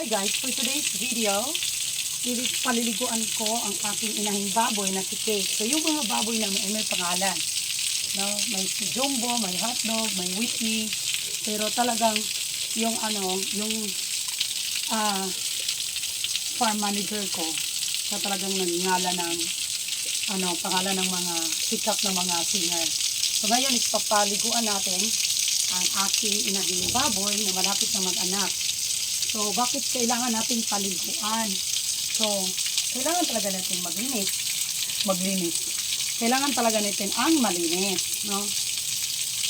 Hi guys, for today's video, ili- paliliguan ko ang aking inahing baboy na si Kate. So yung mga baboy namin ay may pangalan. No? May Jumbo, may Hotdog, may Whitney. Pero talagang yung ano, yung ah, farm manager ko, siya talagang naningala ng ano, pangalan ng mga sikat na mga singer. So ngayon, ipapaliguan natin ang aking inahing baboy na malapit na mag-anak. So, bakit kailangan nating paliguan? So, kailangan talaga natin maglinis. Maglinis. Kailangan talaga natin ang malinis, no?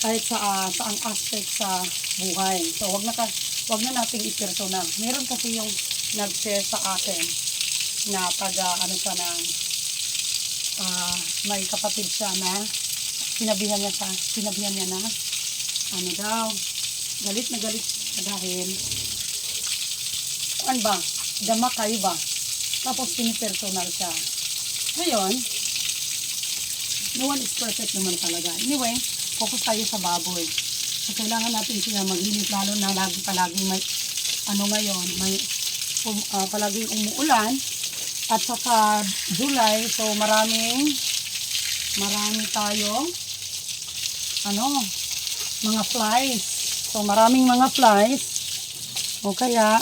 Kahit sa ah, sa ang aspect sa buhay. So, wag na ka, wag na nating i-personal. Meron kasi yung nag-share sa akin na taga ano siya ng ah, may kapatid siya na sinabihan niya sa sinabihan niya na ano daw galit na galit dahil ano ba? Dama kayo ba? Tapos pinipersonal siya ngayon no one is perfect naman talaga. Anyway focus tayo sa baboy. So kailangan natin sila maglinis lalo na lagi palaging may ano ngayon may um, ah, palaging umuulan. At saka July so maraming marami tayong ano mga flies. So maraming mga flies. O kaya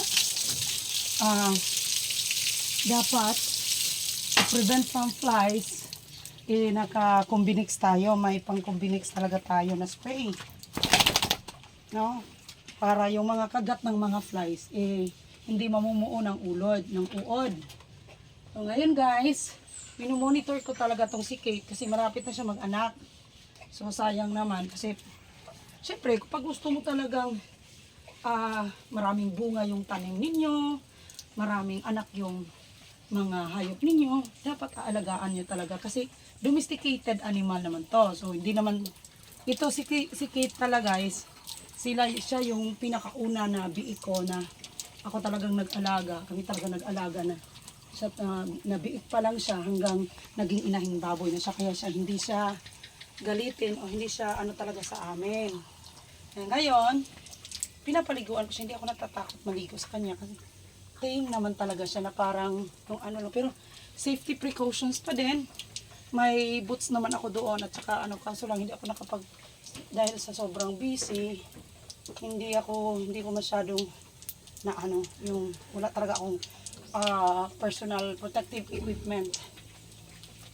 ah dapat to prevent from flies eh naka-combinix tayo. May pang-combinix talaga tayo na spray. No? Para yung mga kagat ng mga flies eh hindi mamumuo ng ulod ng uod. So ngayon guys, minumonitor ko talaga tong si Kate kasi malapit na siya mag-anak. So sayang naman kasi syempre kapag gusto mo talagang ah, maraming bunga yung tanim ninyo, maraming anak yung mga hayop ninyo, dapat aalagaan nyo talaga kasi domesticated animal naman to. So hindi naman ito si, si Kate talaga guys, sila siya yung pinakauna na biik ko na ako talagang nag-alaga, kami talaga nag-alaga na siya, uh, nabiik pa lang siya hanggang naging inahing baboy na siya. Kaya siya hindi siya galitin o hindi siya ano talaga sa amin. Eh, ngayon, pinapaliguan ko siya. Hindi ako natatakot maligo sa kanya kasi tame naman talaga siya na parang yung ano lang. Pero safety precautions pa din. May boots naman ako doon at saka ano kaso lang hindi ako nakapag dahil sa sobrang busy hindi ako hindi ko masyadong na ano yung wala talaga akong ah, personal protective equipment.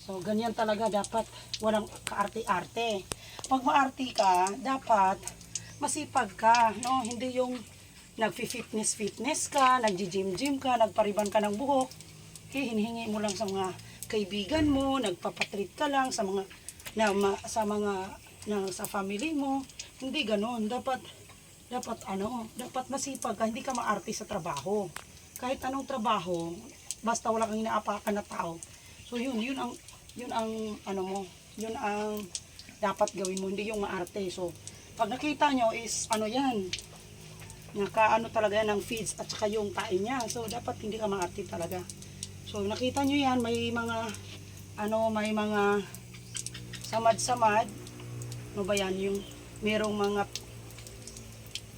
So, ganyan talaga dapat walang kaarte-arte. Pag maarte ka, dapat masipag ka, no? Hindi yung nagfi-fitness-fitness ka, nagji-gym-gym ka, nagpariban ka ng buhok, eh, hinihingi mo lang sa mga kaibigan mo, nagpapatreat ka lang sa mga na, ma- sa mga na, sa family mo. Hindi ganoon. Dapat dapat ano, dapat masipag ka, hindi ka maarte sa trabaho kahit anong trabaho, basta wala kang inaapakan na tao. So yun, yun ang yun ang ano mo, yun ang dapat gawin mo, hindi yung maarte. So pag nakita nyo is ano yan, naka ano talaga yan ng feeds at saka yung tae niya. So dapat hindi ka maarte talaga. So nakita nyo yan, may mga ano, may mga samad-samad. Ano ba yan? Yung merong mga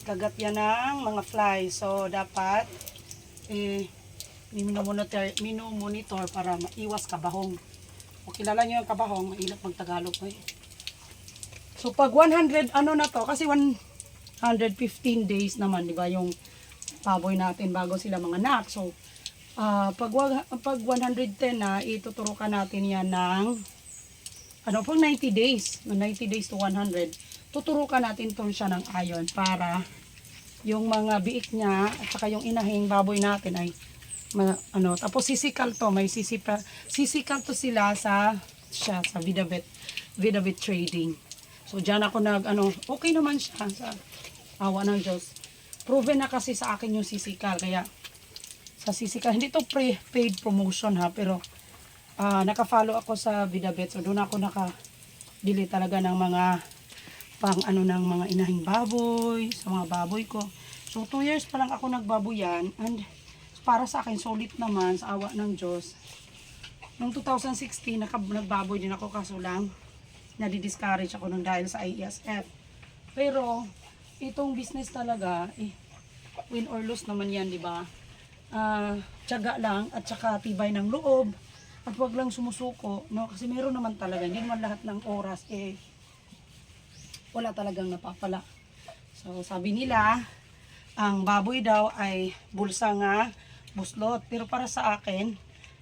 kagat yan ng mga fly. So dapat eh, minomonitor, minomonitor para maiwas kabahong. O kilala nyo yung kabahong, mahirap magtagalog ko eh. So pag 100 ano na to, kasi 115 days naman, di ba, yung baboy natin bago sila mga anak. So ah, pag, pag 110 na, ituturukan natin yan ng ano pag 90 days, no, 90 days to 100, tuturukan natin to siya ng iron para yung mga biik niya at saka yung inahing baboy natin ay ma- ano tapos sisikal to may sisipa sisikal to sila sa siya sa Vidabet Vidabet Trading so diyan ako nag ano okay naman siya sa awa ng Diyos proven na kasi sa akin yung sisikal kaya sa sisikal hindi to pre paid promotion ha pero ah naka-follow ako sa Vidabet so doon ako naka bili talaga ng mga pang ano ng mga inahing baboy, sa mga baboy ko. So, 2 years pa lang ako nagbaboyan and para sa akin, solid naman sa awa ng Diyos. Noong 2016, naka, nagbaboy din ako kaso lang nadi-discourage ako nung dahil sa IESF. Pero, itong business talaga, eh, win or lose naman yan, di ba? ah, tiyaga lang at saka tibay ng loob at wag lang sumusuko, no? Kasi meron naman talaga, hindi naman lahat ng oras eh wala talagang napapala. So, sabi nila, ang baboy daw ay bulsa nga buslot. Pero para sa akin,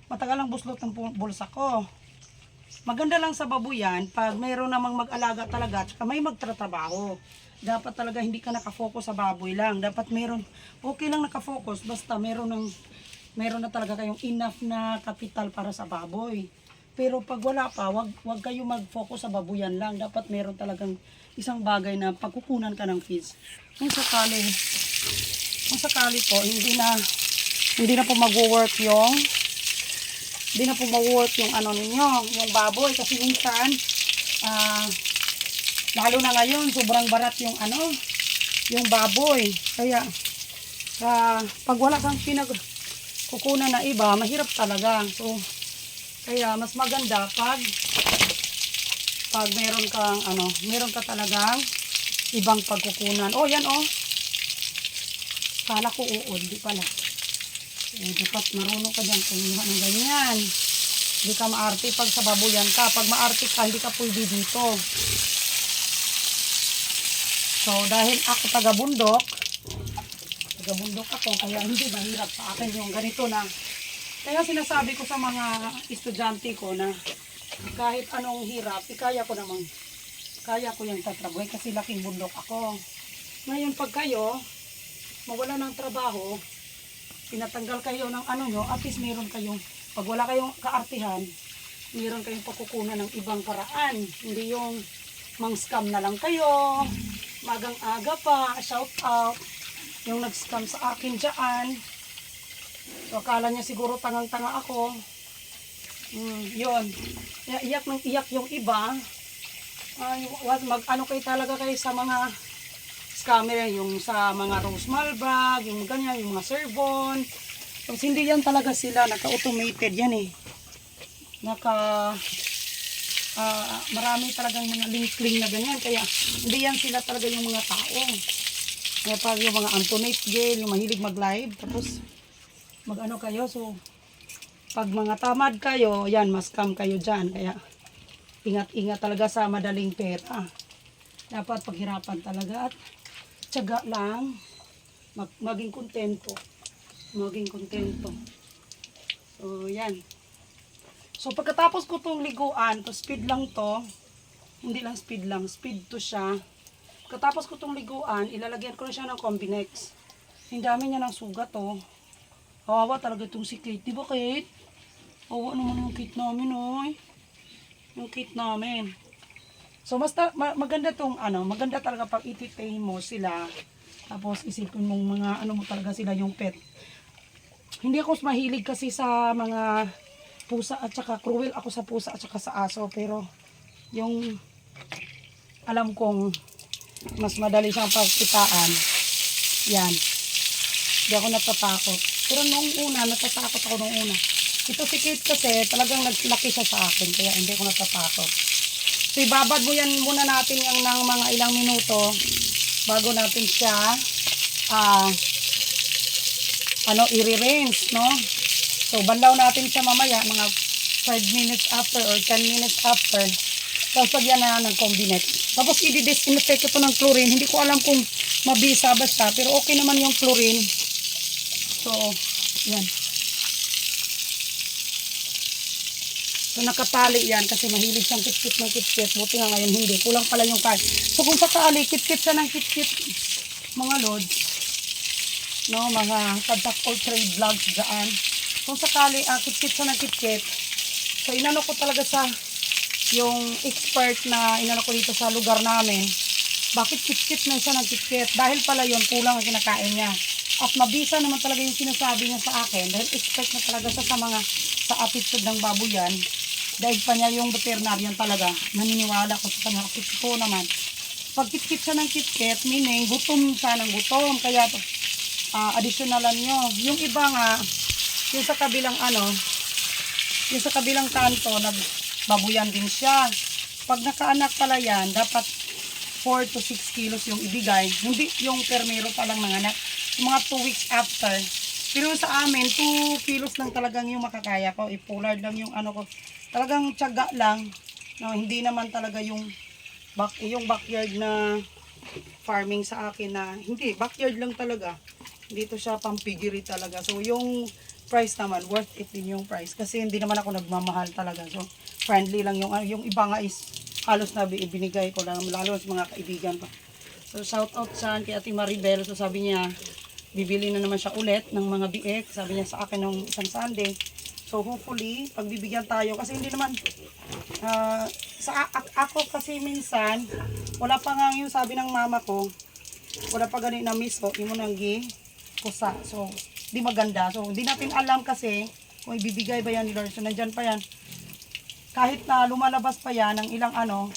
matagal ang buslot ng bulsa ko. Maganda lang sa babuyan pag mayroon namang mag-alaga talaga at may magtratrabaho. Dapat talaga hindi ka nakafocus sa baboy lang. Dapat meron, okay lang nakafocus basta meron ng meron na talaga kayong enough na kapital para sa baboy. Pero pag wala pa, wag, wag kayo mag-focus sa babuyan lang. Dapat meron talagang isang bagay na pagkukunan ka ng feeds. Kung sakali, kung sakali po, hindi na, hindi na po mag-work yung, hindi na po mag-work yung ano ninyo, yung baboy. Kasi minsan, ah, lalo na ngayon, sobrang barat yung ano, yung baboy. Kaya, ah, pag wala kang pinag, kukunan na iba, mahirap talaga. So, kaya mas maganda pag pag meron kang ano, meron ka talagang ibang pagkukunan. Oh, yan oh. Kala ko uod, di pala. Eh, dapat marunong ka dyan kumuha ng ganyan. Hindi ka maarte pag sa babuyan ka. Pag maarte ka, hindi ka pwede dito. So, dahil ako taga-bundok, taga-bundok ako, kaya hindi mahirap sa akin yung ganito na kaya sinasabi ko sa mga estudyante ko na kahit anong hirap, ikaya ko namang kaya ko yung tatrabuhay kasi laking bundok ako. Ngayon pag kayo mawala ng trabaho, pinatanggal kayo ng ano nyo, at least meron kayong, pag wala kayong kaartihan, meron kayong pagkukunan ng ibang paraan. Hindi yung mang scam na lang kayo, magang aga pa, shout out, yung nag-scam sa akin dyan, So, akala niya siguro tangang-tanga ako. Mm, yun. Iyak ng iyak yung iba. Ay, wa- mag ano kayo talaga kayo sa mga scammer, yung sa mga Rose Malbag, yung ganyan, yung mga Servon. Tapos hindi yan talaga sila, naka-automated yan eh. Naka, ah, marami talagang mga link-link na ganyan. Kaya hindi yan sila talaga yung mga tao. Kaya pag yung mga Antoinette Gale, yung mahilig mag-live, tapos mag-ano kayo. So, pag mga tamad kayo, yan, mas scam kayo dyan. Kaya, ingat-ingat talaga sa madaling pera. Dapat paghirapan talaga at tiyaga lang. Mag maging kontento. Maging kontento. So, yan. So, pagkatapos ko itong liguan, to speed lang to. Hindi lang speed lang, speed to siya. Pagkatapos ko itong liguan, ilalagyan ko na siya ng Combinex. Ang dami niya ng sugat, oh. Kawawa talaga itong si Kate. Di ba, Kate? Kawawa naman yung Kate namin, oy. Yung Kate namin. So, basta ma- maganda tong ano, maganda talaga pag ititay mo sila. Tapos isipin mong mga ano mo talaga sila yung pet. Hindi ako mahilig kasi sa mga pusa at saka cruel ako sa pusa at saka sa aso. Pero yung alam kong mas madali siyang pagkitaan. Yan. Hindi ako natatakot. Pero nung una, natatakot ako nung una. Ito si Kate kasi talagang naglaki siya sa akin. Kaya hindi ako natatakot. So ibabad mo yan muna natin yung ng mga ilang minuto bago natin siya ah ano i-rinse, no? So banlaw natin siya mamaya mga 5 minutes after or 10 minutes after. Tapos lagyan na ng Combinex. Tapos i-disinfect ito ng chlorine. Hindi ko alam kung mabisa ba siya. Pero okay naman yung chlorine. So, yan. So, nakatali yan kasi mahilig siyang kit-kit ng kit-kit. Buti nga ngayon hindi. Kulang pala yung kain. So, kung sakali, kit-kit siya ng kit-kit, mga lods, no, mga kadak all trade vlogs dyan. Kung sakali, ah, kit-kit siya ng kit-kit, so, inano ko talaga sa yung expert na inano ko dito sa lugar namin, bakit kit-kit na siya ng kit-kit? Dahil pala yun, kulang ang kinakain niya. At mabisa naman talaga yung sinasabi niya sa akin dahil expect na talaga siya sa mga sa attitude ng baboyan. Dahil pa niya yung veterinarian talaga, naniniwala ko sa kanya. Kasi ko naman, pag kit-kit siya ng kit-kit, meaning gutom siya ng gutom. Kaya uh, additionalan nyo. Yung iba nga, yung sa kabilang ano, yung sa kabilang kanto, nagbabuyan din siya. Pag nakaanak pala yan, dapat 4 to 6 kilos yung ibigay. Hindi yung permero pa lang nanganak. Mga 2 weeks after, Pero sa amin, 2 kilos lang talagang yung makakaya ko. I-pollard lang yung ano ko. Talagang tiyaga lang. No, hindi naman talaga yung back, yung backyard na farming sa akin na hindi, backyard lang talaga. Dito siya pampigiri talaga. So yung price naman, worth it din yung price. Kasi hindi naman ako nagmamahal talaga. So friendly lang yung, yung iba nga is halos na bi- ibinigay ko lang, lalo sa mga kaibigan ko. So shout out sa kay Ate Maribel. So sabi niya, bibili na naman siya ulit ng mga biek. Sabi niya sa akin nung isang Sunday. So hopefully, pagbibigyan tayo kasi hindi naman ah, sa ako kasi minsan wala pa nga yung sabi ng mama ko, wala pa ganit na miss ko, imo nang gi kusa. So di maganda. So hindi natin alam kasi kung ibibigay ba yan ni Lord. So nandyan pa yan. Kahit na lumalabas pa yan ng ilang ano,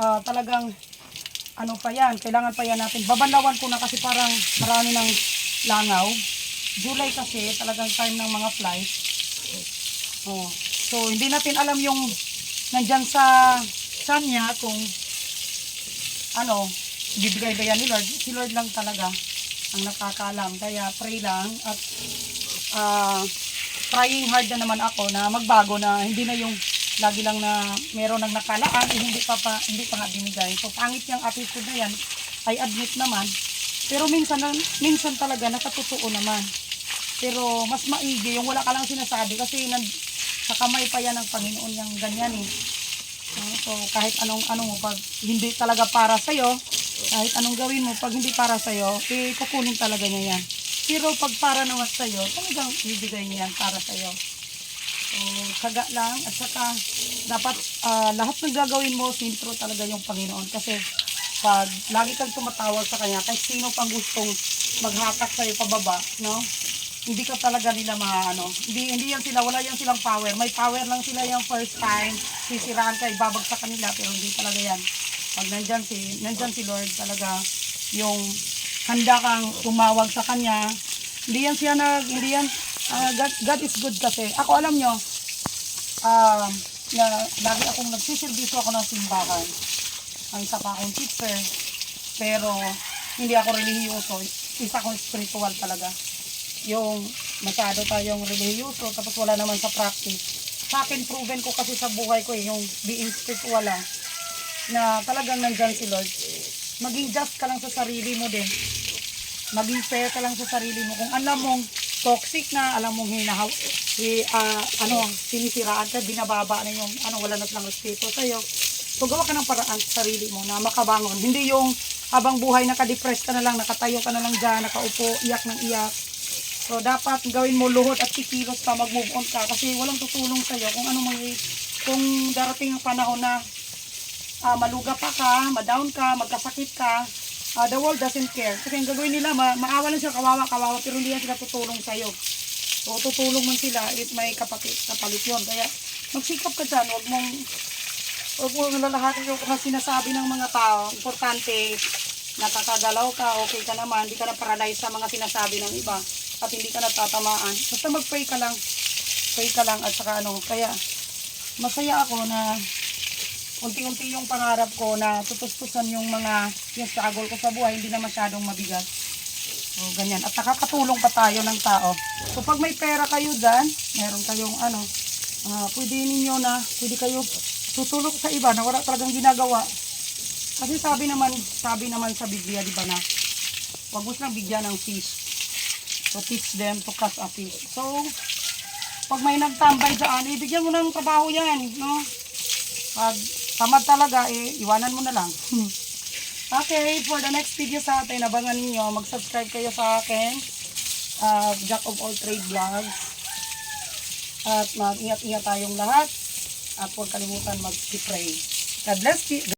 ah, talagang ano pa yan, kailangan pa yan natin. Babalawan ko na kasi parang marami ng langaw. July kasi talagang time ng mga flies. Oh. So hindi natin alam yung nandyan sa saan niya kung ano, bibigay ba yan ni Lord. Si Lord lang talaga ang nakakaalam. Kaya pray lang at ah, trying hard na naman ako na magbago na hindi na yung lagi lang na meron ng nakalaan eh hindi pa, pa hindi pa nga binigay. So pangit yung attitude na yan, I admit naman. Pero minsan minsan talaga nakatotoo naman. Pero mas maigi yung wala ka lang sinasabi kasi nan, sa kamay pa yan ng Panginoon yung ganyan eh. No? So kahit anong ano mo pag hindi talaga para sa kahit anong gawin mo pag hindi para sa eh kukunin talaga niya yan. Pero pag para naman sa talagang ibigay niya yan para sa So, kaga lang at saka dapat ah, lahat ng gagawin mo sintro talaga yung Panginoon kasi pag lagi kang tumatawag sa kanya kahit sino pang gustong maghatak sa iyo pababa, no? Hindi ka talaga nila maano. Hindi hindi yan sila wala yan silang power. May power lang sila yung first time. Sisiraan ka, ibabagsak ka nila pero hindi talaga yan. Pag nandyan si nandyan si Lord talaga yung handa kang tumawag sa kanya. Hindi yan siya nag hindi yan ah, God, God is good kasi. Ako alam nyo, um, na lagi akong nagsiservisyo ako ng simbahan. Ang isa pa akong teacher. Pero hindi ako relihiyoso. Isa akong spiritual talaga. Yung masyado tayong relihiyoso tapos wala naman sa practice. Sa akin, proven ko kasi sa buhay ko eh, yung being spiritual lang. Na talagang nandyan si Lord. Maging just ka lang sa sarili mo din. Maging fair ka lang sa sarili mo. Kung alam mong toxic na, alam mong hinahaw, eh, ah, ano, sinisiraan ka, binababa na yung, ano, wala na lang respeto sa'yo. So, gawa ka ng paraan sa sarili mo na makabangon. Hindi yung habang buhay nakadepress ka na lang, nakatayo ka na lang dyan, nakaupo, iyak ng iyak. So, dapat gawin mo luhod at kikilos ka, mag-move on ka kasi walang tutulong sa'yo kung ano mang, kung darating ang panahon na ah, maluga pa ka, ma-down ka, magkasakit ka, ah, the world doesn't care. Kasi ang gagawin nila, ma maawa lang sila, kawawa, kawawa, pero hindi sila tutulong sa'yo. So, tutulong man sila if may kapalit, kapalit yun. Kaya, magsikap ka dyan, huwag mong, huwag mong lalahatin yung mga sinasabi ng mga tao. Importante, nakakagalaw ka, okay ka naman, hindi ka na paralyze sa mga sinasabi ng iba, at hindi ka natatamaan. Basta mag-pray ka lang, pray ka lang, at saka ano, kaya, masaya ako na unti-unti yung pangarap ko na tutustusan yung mga yung struggle ko sa buhay, hindi na masyadong mabigat. So, ganyan. At nakakatulong pa tayo ng tao. So, pag may pera kayo dyan, meron kayong ano, ah, pwede ninyo na, pwede kayo tutulong sa iba na wala talagang ginagawa. Kasi sabi naman, sabi naman sa Biblia, di ba na, huwag mo silang bigyan ng fish. So, teach them to catch a fish. So, pag may nagtambay dyan, ibigyan mo ng trabaho yan, no? Pag tamad talaga, eh, iwanan mo na lang. okay, for the next video sa atin, abangan ninyo, mag-subscribe kayo sa akin, uh, Jack of All Trade Vlogs. At mag-ingat-ingat tayong lahat. At huwag kalimutan mag-pray. God bless you.